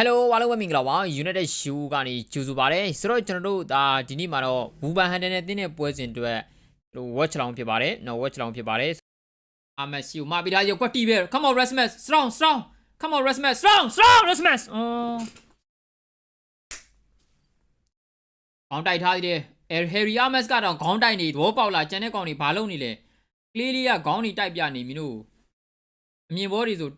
Hello အားလုံးပဲမင်္ဂလာပါ United Shoe ကနေကြိုဆိုပါရစေဆိုတော့ကျွန်တော်တို့ဒါဒီနေ့မှာတော့ Wuban Hunter နဲ့တင်းတဲ့ပွဲစဉ်အတွက်တို့ watch လောင်ဖြစ်ပါတယ်နော် watch လောင်ဖြစ်ပါတယ် Ahmed Shoe မှာပြီးသားရုပ်ကွက်တီးပဲ Come on Rasmus strong strong Come on Rasmus strong strong Rasmus အော်ခေါင်းတိုက်ထားသေးတယ် El Harry Ahmed ကတော့ခေါင်းတိုက်နေသဘောပေါက်လာကျန်တဲ့ကောင်တွေဘာလုပ်နေလဲကလေးလေးကခေါင်းတွေတိုက်ပြနေပြီလို့အမြင်ဘောတွေဆို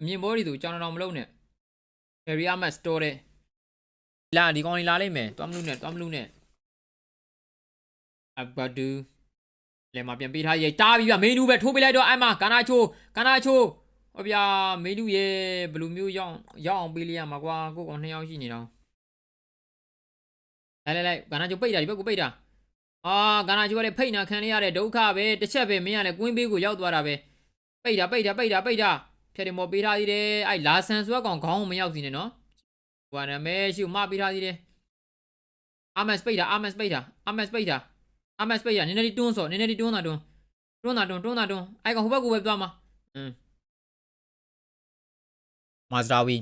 အမြင်ဘောတွေဆိုကြောင်တော်မလုံးနဲ့ Harry Ahmed store တဲ့လာဒီကောင်လေးလာလိုက်မယ်တွားမလို့နဲ့တွားမလို့နဲ့အဘဒူလေမပြန်ပေးထားရေးတားပြီဗျမေနူပဲထိုးပေးလိုက်တော့အဲ့မှာကာနာချိုကာနာချိုဟောဗျာမေနူရဲ့ဘယ်လိုမျိုးရောက်ရောက်အောင်ပေးလိုက်ရမှာကွာကိုကောင်နှစ်ယောက်ရှိနေတော့လိုက်လိုက်လိုက်ကာနာချိုပိတ်တာဒီဘက်ကိုပိတ်တာအာကာနာချိုကလည်းဖိတ်နာခံရရတဲ့ဒုက္ခပဲတစ်ချက်ပဲမင်းကလည်းကွင်းပေးကိုရောက်သွားတာပဲပိတ်တာပိတ်တာပိတ်တာပိတ်တာ ဖြတ်တယ်မော်ပေးထားသေးတယ်အဲ့လာဆန်ဆိုကောင်ခေါင်းမရောက်စီနဲ့နော်ဟိုကနာမဲရှိမပေးထားသေးတယ်အာမတ်စပိတ်တာအာမတ်စပိတ်တာအာမတ်စပိတ်တာအာမတ်စပိတ်တာနည်းနည်းလေးတွန်းစော့နည်းနည်းလေးတွန်းတာတွန်းတွန်းတာတွန်းတွန်းတာတွန်းအဲ့ကောင်ဟိုဘက်ကိုပဲသွားမှာอืมမာစတာဝီ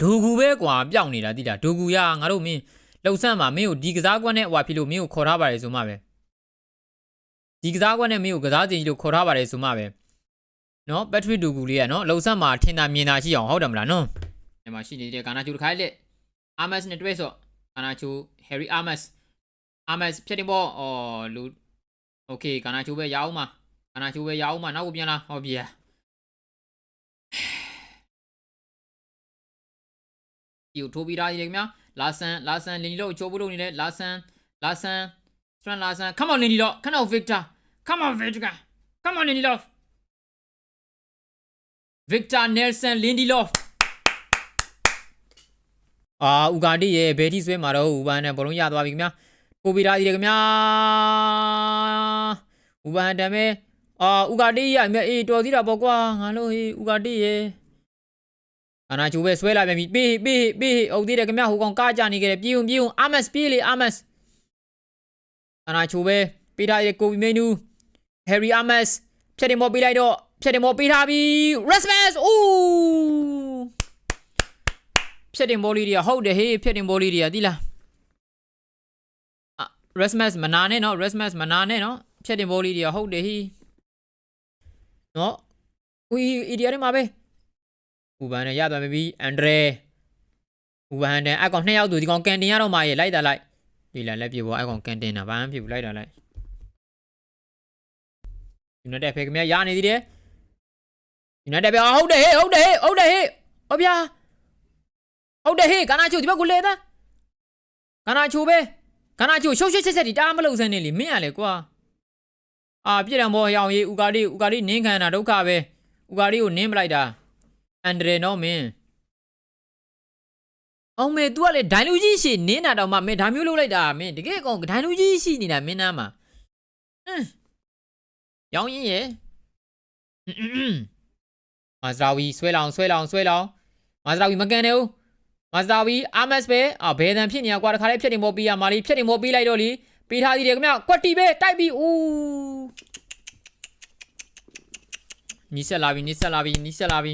ဒူကူပဲကွာပျောက်နေတာတိတာဒူကူရငါတို့မင်းလှုပ်ဆန့်မှာမင်းကိုဒီကစားကွက်နဲ့ဟွာဖြစ်လို့မင်းကိုခေါ်ထားပါတယ်ဆိုမှပဲဒီကစားကွက်နဲ့မင်းကိုကစားတင်ကြီးလို့ခေါ်ထားပါတယ်ဆိုမှပဲ နော်ဘက်ထရီဒူကူလေးကနော်လှုပ်ဆက်မှာထင်တာမြင်တာရှိအောင်ဟုတ်တယ်မလားနော်ဒီမှာရှိနေတဲ့ကာနာချူတစ်ခါလက်အာမတ်နဲ့တွဲဆော့ကာနာချူဟယ်ရီအာမတ်အာမတ်ဖြတ်တင်ပေါ်အော်လူโอเคကာနာချူပဲရအောင်မှာကာနာချူပဲရအောင်မှာနောက်ကိုပြန်လာဟောပြဒီကိုထိုးပြီးသားကြီးခင်ဗျာလာဆန်လာဆန်လင်ဒီလို့ချိုးဖို့လုပ်နေတယ်လာဆန်လာဆန်စထရန်လာဆန် come on လင်ဒီလို့ come on victor come on victor come on လင်ဒီလို့ Victor Nelson Lindelof အာဥကာတီရဲ့ဘယ်ထိဆွဲမှာတော့ဥပန်နဲ့ဘလုံးရသွားပြီခင်ဗျာပိုပီရာကြီးတယ်ခင်ဗျာဥပန်တမဲအာဥကာတီရမြအေးတော်သေးတာပေါ့ကွာငါလို့ဟေးဥကာတီရဲ့အနာချိုးပဲဆွဲလာပြန်ပြီပေးပေးပေးအုပ်သေးတယ်ခင်ဗျာဟိုကောင်ကားကြနေကြတယ်ပြေုံပြေုံအာမတ်ပြေးလေအာမတ်အနာချိုးပဲပေးထားရဲ့ကိုဗီမင်းနူဟယ်ရီအာမတ်ဖြတ်တယ်မော်ပေးလိုက်တော့ ဖြတ်တယ်မော်ပေးထားပြီ Rasmus အိုးဖြတ်တယ်ဘောလီတွေကဟုတ်တယ်ဟေးဖြတ်တယ်ဘောလီတွေကသိလားအာ Rasmus မနာနဲ့နော် Rasmus မနာနဲ့နော်ဖြတ်တယ်ဘောလီတွေကဟုတ်တယ်ဟေးနော်ဦးအီဒီယာတွေမှာပဲဥပန်နဲ့ရသွားပြီအန်ဒရဲဥပန်နဲ့အကောင်နှစ်ယောက်သူဒီကောင်ကန်တင်ရတော့မှရဲ့လိုက်တာလိုက်ဒီလာလက်ပြေပေါ်အကောင်ကန်တင်တာဘာမှဖြစ်ဘူးလိုက်တာလိုက်ယူနိုက်တက်ဖေကမြရနေသေးတယ် United ပဲဟုတ်တယ်ဟေးဟုတ်တယ်ဟေးဟုတ်တယ်ဟေးဟောဗျာဟုတ်တယ်ဟေးကနာချိုဒီဘက်ကိုလဲသားကနာချိုပဲကနာချိုရှုပ်ရှက်ချက်ချက်ဒီတားမလို့စမ်းနေလေမင်းရလေကွာအာပြည့်တယ်မောရောင်ရေးဥကာရီဥကာရီနင်းခံတာဒုက္ခပဲဥကာရီကိုနင်းပလိုက်တာအန်ဒရေနော်မင်းအောင်မေ तू ကလေဒိုင်လူကြီးရှိနင်းတာတော့မှမင်းဒါမျိုးလုပ်လိုက်တာမင်းတကယ်ကောင်ဒိုင်လူကြီးရှိနေတာမင်းနားမှာဟမ်ရောင်ရင်ရဲ့ မာဇရာဝီဆွဲလောင်ဆွဲလောင်ဆွဲလောင်မာဇရာဝီမကန်နေဘူးမာဇရာဝီအာမတ်ပဲအာဘယ်တန်ဖြစ်နေရကွာတခါလေးဖြစ်နေမောပြီးရမာလီဖြစ်နေမောပြီးလိုက်တော့လीပေးထားသေးတယ်ခင်ဗျကွက်တီပဲတိုက်ပြီးဦးနီးဆက်လာပြီနီးဆက်လာပြီနီးဆက်လာပြီ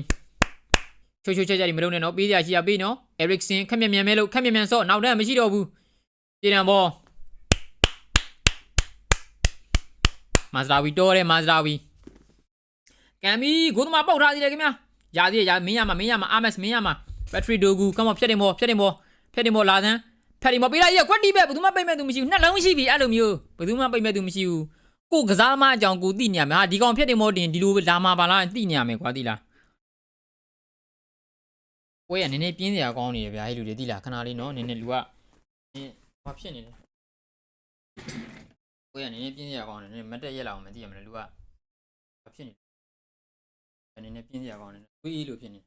ချိုးချိုးချက်ချက်ဒီမလုံးနဲ့နော်ပေးကြရှိရပေးနော်အဲရစ်ဆင်ခက်မြန်မြန်မဲလို့ခက်မြန်မြန်ဆော့နောက်တန်းမရှိတော့ဘူးပြည်တံဘောမာဇရာဝီတော်တယ်မာဇရာဝီ ကံပြီဂိုးသမားပေါက်ထားသေးတယ်ခင်ဗျာရသေးရရမင်းရမှာမင်းရမှာအာမက်မင်းရမှာဘက်ထရီဒိုဂူကမောဖြတ်တယ်မောဖြတ်တယ်မောဖြတ်တယ်မောလာသန်းဖြတ်တယ်မောပေးလိုက်ရကွက်တီပဲဘယ်သူမှပိတ်မဲ့သူမရှိဘူးနှလုံးရှိပြီအဲ့လိုမျိုးဘယ်သူမှပိတ်မဲ့သူမရှိဘူးကိုကစားမအကြောင်းကိုသိနေရမယ်ဟာဒီကောင်ဖြတ်တယ်မောတင်ဒီလိုလာမှာပါလားသိနေရမယ်ကွာသိလားကိုရနည်းနည်းပြင်းစရာကောင်းနေရဗျာအဲ့လူတွေသိလားခဏလေးနော်နည်းနည်းလူကနည်းဘာဖြစ်နေလဲကိုရနည်းနည်းပြင်းစရာကောင်းနေနည်းမတက်ရက်လာအောင်မသိရမလဲလူကဘာဖြစ်နေ အနေနဲ့ပြင်းစရာကောင်းတယ်တွေးအေးလို့ဖြစ်နေ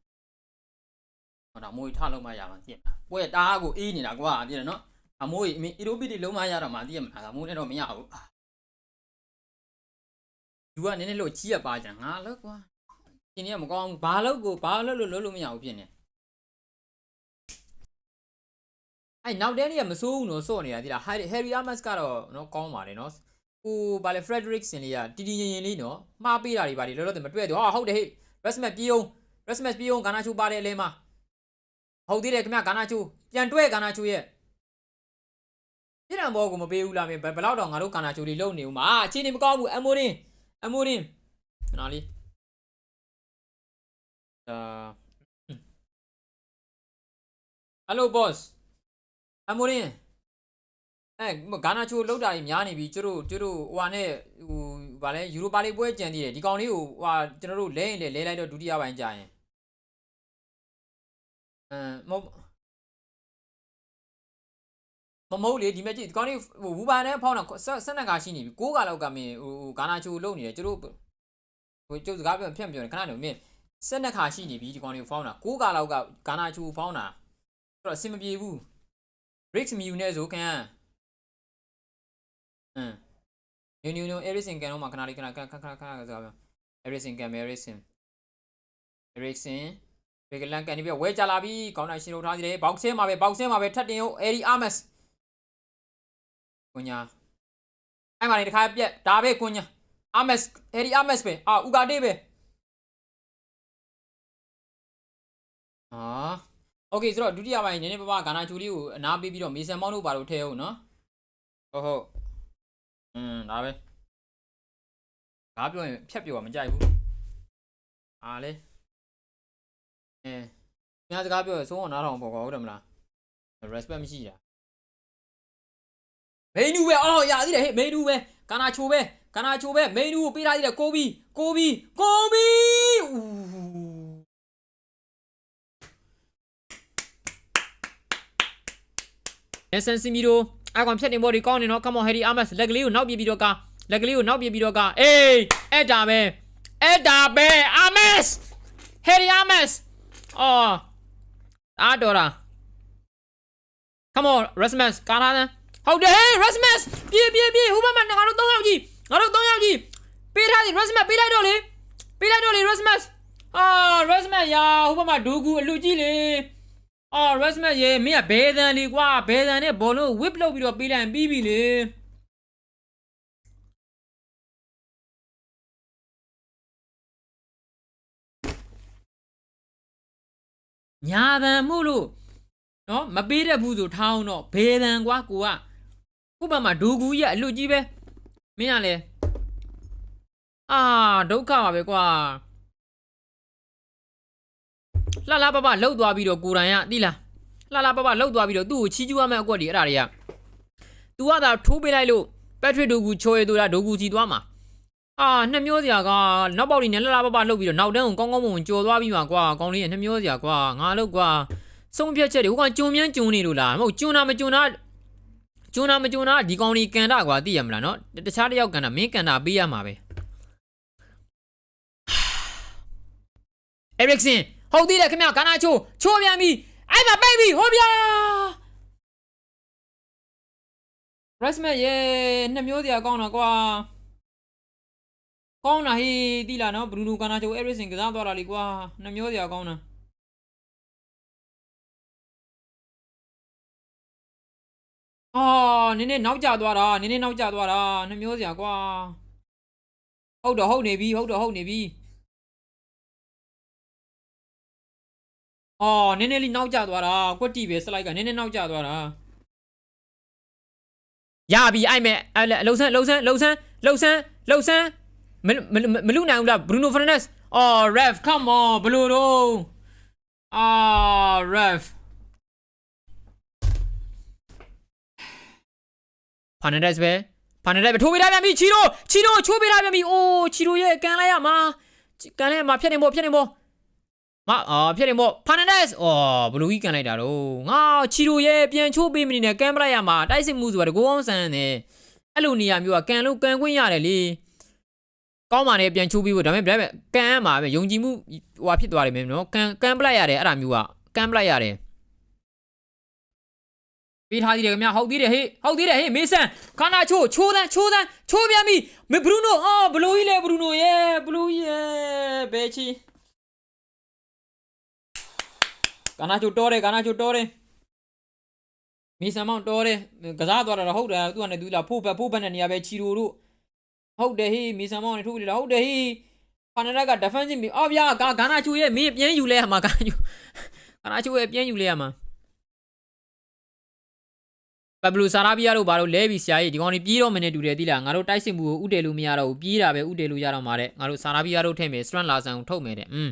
ဟောဒါမိုးကြီးထလုံးမရမှာသိရမလားပွဲတားကိုအေးနေတာကွာပြည့်တယ်နော်အမိုးကြီးအမီအီရိုပီတီလုံးမရတော့မှသိရမလားဒါမိုးနဲ့တော့မရဘူးသူကနည်းနည်းလို့ချီရပါကြငါလို့ကွာရှင်နေကမကောင်းဘူးဘာလို့ကိုဘာလို့လို့လို့လို့မရဘူးဖြစ်နေအဲ့နောက်တန်းကြီးကမစိုးဘူးနော်စော့နေတာဒီလားဟယ်ရီအာမတ်ကတော့နော်ကောင်းပါတယ်နော် ကိုဘာလဲဖရက်ဒရစ်ဆင်လေးကတီတီရင်ရင်လေးနော်မှားပေးတာတွေပါလေလောလောဆယ်မတွေ့တော့ဟာဟုတ်တယ်ဟေ့ Rasmus ပြေးအောင် Rasmus ပြေးအောင်ဂါနာချိုပါတယ်အလဲမှာဟုတ်သေးတယ်ခင်ဗျဂါနာချိုပြန်တွဲဂါနာချိုရဲ့ပြစ်ဒဏ်ဘောကိုမပေးဘူးလားမင်းဘယ်ဘယ်လောက်တော့ငါတို့ဂါနာချိုတွေလုံနေဦးမှာအာအခြေအနေမကောင်းဘူးအမိုရင်အမိုရင်ခဏလေးအာဟယ်လို boss အမိုရင် အဲဂါနာချိုလောက်တာကြီးများနေပြီကျတို့ကျတို့ဟိုဟာနဲ့ဟိုဗာလဲယူရိုပါလေးပွဲကြံသေးတယ်ဒီကောင်လေးကိုဟိုဟာကျွန်တော်တို့လဲရင်လဲလဲလိုက်တော့ဒုတိယပိုင်းကြာရင်အမ်မဟုတ်မမဟုတ်လေဒီမဲ့ကြည့်ဒီကောင်လေးဟိုဝူပါနဲ့ဖောင်းတာဆက်ဆက်နက်ကရှိနေပြီ6ကလောက်ကမင်းဟိုဂါနာချိုလုံနေတယ်ကျတို့ဟိုကျုပ်စကားပြောဖြတ်မပြောနဲ့ခဏနေမင်းဆက်နက်ခါရှိနေပြီဒီကောင်လေးဖောင်းတာ6ကလောက်ကဂါနာချိုဖောင်းတာအဲ့တော့အဆင်မပြေဘူး bricks mew နဲ့ဆိုခံ အမ်ညညည everything ကန်တော့မှခဏလေးခဏခဏခဏခဏခဏစကားပြော everything ကန် everything everything ဘယ်ကလန်ကန်နေပြဝဲကြလာပြီကောင်းနိုင်ရှင်းလို့ထားသေးတယ်ဘောက်ဆဲမှာပဲဘောက်ဆဲမှာပဲထပ်တင်ဟုတ် Airy Armas ကွညာအဲ့မှာနေတခါပြက်ဒါပဲကွညာ Armas Airy Armas ပဲအာဥကာတေးပဲအာโอเคဆိုတော့ဒုတိယပိုင်းနည်းနည်းပါးပါဂါနာချူလေးကိုအနာပေးပြီးတော့မေဆန်မောင်းတို့ပါလို့ထဲဟုတ်နော်ဟုတ်ဟုတ် อืมဒါပဲငါပြောရင်ဖြတ်ပြောမကြိုက်ဘူးအားလေအဲညစကားပြောရင်သုံးအောင်နားထောင်ပေါ့ကွာဟုတ်တယ်မလား respect မရှိတာမေနူပဲအော်ရသေးတယ်ဟဲ့မေနူပဲကာနာချိုပဲကာနာချိုပဲမေနူကိုပေးထားသေးတယ်ကိုဘီကိုဘီကိုဘီဦးအဆန်စီမီရို အကောင်ဖြတ်တင်ဘော်ဒီကောင်းနေနော် come on Harry Amos လက်ကလေးကိုနောက်ပြေးပြီးတော့ကလက်ကလေးကိုနောက်ပြေးပြီးတော့ကအေးအဲ့ဒါပဲအဲ့ဒါပဲ Amos Harry Amos အော်အားတော်တာ Come on Rasmus ကားလာတယ်ဟုတ်တယ် hey Rasmus ပြေးပြေးပြေးဟိုဘက်မှာငါတို့၃ယောက်ကြီးငါတို့၃ယောက်ကြီးပေးထားသည် Rasmus ပေးလိုက်တော့လေပေးလိုက်တော့လေ Rasmus အာ Rasmus ရာဟိုဘက်မှာဒိုဂူအလူကြီးလေ အာ Rasmus ရေမင်းကဘဲတန်လေးကွာဘဲတန်နဲ့ဘောလုံး whip လုပ်ပြီးတော့ပေးလိုက်ရင်ပြီးပြီလေညာတန်မှုလို့နော်မပေးတတ်ဘူးဆိုထားအောင်တော့ဘေးတန်ကွာကိုကခုဘက်မှာဒူကူကြီးကအလွတ်ကြီးပဲမင်းကလည်းအာဒုက္ခပါပဲကွာ လှလှပပလှုပ်သွားပြီးတော့ကိုတိုင်ကတိလားလှလှပပလှုပ်သွားပြီးတော့သူ့ကိုချီးကျူးရမယ့်အကွက်တွေအဲ့ဒါတွေက तू ကသာထိုးပေးလိုက်လို့ပက်ထရစ်ဒူကူချိုးရတူတာဒူကူစီသွားမှာအာနှစ်မျိုးစရာကနောက်ပေါက်လေးနဲ့လှလှပပလှုပ်ပြီးတော့နောက်တန်းကိုကောင်းကောင်းမွန်မွန်ကြော်သွားပြီးမှာကွာကောင်းလေးကနှစ်မျိုးစရာကွာငါလို့ကွာဆုံးဖြတ်ချက်တွေဟိုကောင်ဂျုံမြန်းဂျုံနေလို့လားမဟုတ်ဂျုံနာမဂျုံနာဂျုံနာမဂျုံနာဒီကောင်ကြီးကန်တာကွာသိရမလားနော်တခြားတစ်ယောက်ကန်တာမင်းကန်တာပေးရမှာပဲအဲရစ်ဆင် ဟုတ်သေးတယ်ခင်ဗျကာနာချိုးချိုးပြန်ပြီအဲ့မှာပိတ်ပြီဟောဗျာရက်စမတ်ရေနှစ်မျိုးစရာကောင်းတာကွာကောင်းတာဟေးတိလာနော်ဘရူနိုကာနာချိုအဲရစ်ဆင်ကစားသွားတာလေကွာနှစ်မျိုးစရာကောင်းတာအာနင်းနေနောက်ကျသွားတာနင်းနေနောက်ကျသွားတာနှမျိုးစရာကွာဟုတ်တော့ဟုတ်နေပြီဟုတ်တော့ဟုတ်နေပြီ အော်နင်းနေလေးနောက်ကျသွားတာကွက်တီပဲစလိုက်ကနင်းနေနောက်ကျသွားတာရပြီအိုက်မဲ့အလှဆန်းလှဆန်းလှဆန်းလှဆန်းလှဆန်းမမမလူနိုင်ဘူးလားဘရူနိုဖာနက်စ်အော် ref come on ဘလူတော့အာ ref ဖာနဒက်စ်ပဲဖာနဒက်ပဲထိုးပေးထားပြန်ပြီချီရိုချီရိုချိုးပေးထားပြန်ပြီအိုးချီရိုရဲ့ကန်လိုက်ရမှာကန်လိုက်ရမှာဖြတ်နေပေါ့ဖြတ်နေပေါ့ မအာဖြတ်နေပေါ့ဖာနဒက်စ်အော်ဘလူးကြီးကန်လိုက်တာတော့ငါချီရိုရဲ့ပြန်ချိုးပေးမနေနဲ့ကန်ပလိုက်ရမှာတိုက်စစ်မှုဆိုတာတကောင်းဆန်းတယ်အဲ့လိုနေရာမျိုးကကန်လို့ကန်ခွင့်ရတယ်လေကောင်းပါနဲ့ပြန်ချိုးပေးဖို့ဒါပေမဲ့ဒါပေမဲ့ကန်ရမှာပဲယုံကြည်မှုဟိုဖြစ်သွားတယ်မယ်နော်ကန်ကန်ပလိုက်ရတယ်အဲ့ဒါမျိုးကကန်ပလိုက်ရတယ်ပေးထားသေးတယ်ခင်ဗျဟုတ်သေးတယ်ဟေးဟုတ်သေးတယ်ဟေးမေဆန်ခါနာချိုးချိုးတန်းချိုးတန်းချိုးပြန်ပြီမေဘရူနိုအော်ဘလူးကြီးလေဘရူနိုရဲ့ဘလူးကြီးရဲ့ဘဲချီ ခါနာချိုးတော်တယ်ခါနာချိုးတော်တယ်မေဆန်မောင်တော်တယ်ကစားသွားတာတော့ဟုတ်တယ်သူကလည်းသူလာဖိုးဘက်ဖိုးဘက်နဲ့နေရာပဲချီရိုတို့ဟုတ်တယ်ဟေးမေဆန်မောင်နဲ့ထိုးပြီလားဟုတ်တယ်ဟေးဖာနရက်က defensive အော်ဗျာဂါနာချိုးရဲ့မင်းပြန်ယူလဲဟမှာဂါနာချိုးဂနာချိုရဲ့ပြင်းယူလိုက်ရမှာပဘလူဆာရာဘီယာတို့ဘာလို့လဲပြီးဆရာကြီးဒီကောင်ကြီးပြေးတော့မနေတူတယ်တိလားငါတို့တိုက်စစ်မှုကိုဥတယ်လို့မရတော့ဘူးပြေးတာပဲဥတယ်လို့ရတော့မှာတဲ့ငါတို့ဆာရာဘီယာတို့ထည့်မယ်စထရန်လာဆန်ကိုထုတ်မယ်တဲ့อืม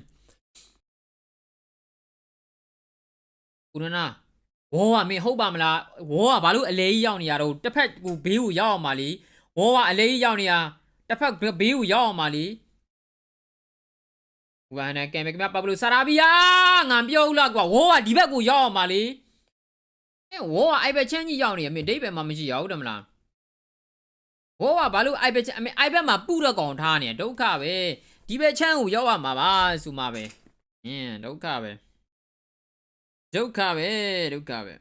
ဦးရနာဝေါ်ကမင်းဟုတ်ပါမလားဝေါ်ကဘာလို့အလဲကြီးရောက်နေရတော့တစ်ဖက်ကိုဘေးကိုရောက်အောင်ပါလीဝေါ်ကအလဲကြီးရောက်နေရတစ်ဖက်ဘေးကိုရောက်အောင်ပါလीဝါနဲ့ကံမကမပဘလူဆာရာဘီယာငါပြောဦးလားကွာဝေါ်ကဒီဘက်ကိုရောက်အောင်ပါလीအဲဝေါ်ကအိုက်ဘက်ချမ်းကြီးရောက်နေရမင်းဒိတ်ပဲမှမရှိရဟုတ်တယ်မလားဝေါ်ကဘာလို့အိုက်ဘက်ချမ်းအမေအိုက်ဘက်မှာပူတော့ကောင်ထားနေဒုက္ခပဲဒီဘက်ချမ်းကိုရောက်ရမှာပါဆိုမှပဲအင်းဒုက္ခပဲ ဒုက္ခပဲဒုက္ခပဲ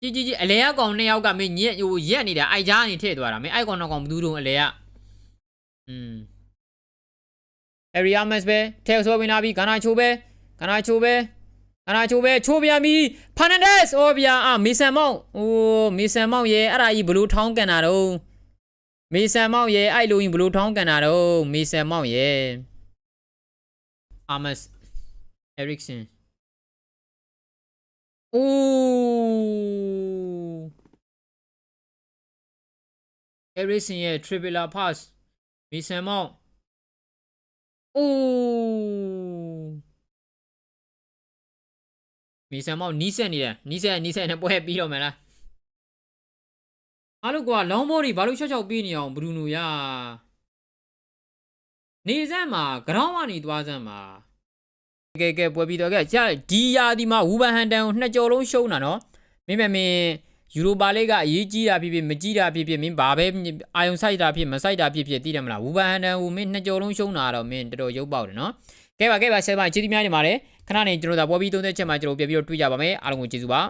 ကြီးကြီးကြီးအလဲအကောင်နှစ်ယောက်ကမင်းညက်ဟိုရက်နေတာအိုက်ကြားနေထည့်သွားတာမင်းအိုက်ကောင်တော့ကောင်ဘူးတုံးအလဲကอืม area match ပဲထဲဆိုဝင်လာပြီဂါနာချိုပဲဂါနာချိုပဲဂါနာချိုပဲချိုးပြန်ပြီဖာနန်ဒက်စ်အော်ဗျာအာမေဆန်မောင်အိုးမေဆန်မောင်ရဲ့အဲ့ဒါကြီးဘလူးထောင်းကန်တာတော့မေဆန်မောင်ရဲ့အဲ့လိုရင်ဘလူးထောင်းကန်တာတော့မေဆန်မောင်ရဲ့အာမတ်အရစ်ဆန် အိုးအရစ်ဆန်ရဲ့ triple pass မေဆန်မောင်အိုးမီဆန်မောင်နီးစက်နေတယ်နီးစက်နီးစက်နဲ့ပွဲပြီးတော့မယ်လားအားလို့ကွာလောင်းဘောတွေဘာလို့ချော့ချော့ပြီးနေအောင်ဘရူနိုရနေစမ်းမှာဂရောင်းကနေသွားစမ်းမှာ ကဲကဲပွဲပြီးတော့ကဲကြာဒီယာဒီမှာဝူဘန်ဟန်တန်ကိုနှစ်ကြော်လုံးရှုံးတာနော်မင်းမမင်းယူရိုပါလိကအရေးကြီးတာဖြစ်ဖြစ်မကြီးတာဖြစ်ဖြစ်မင်းဘာပဲအာယုံဆိုင်တာဖြစ်မဆိုင်တာဖြစ်ဖြစ်သိတယ်မလားဝူဘန်ဟန်တန်ကိုမင်းနှစ်ကြော်လုံးရှုံးတာတော့မင်းတော်တော်ရုပ်ပေါက်တယ်နော်ကဲပါကဲပါဆယ်ပါကျေးဇူးများနေပါတယ်ခဏနေကျွန်တော်တို့ဒါပွဲပြီးသုံးသက်ချက်မှာကျွန်တော်ပြပြတော့တွေ့ကြပါမယ်အားလုံးကိုကျေးဇူးပါ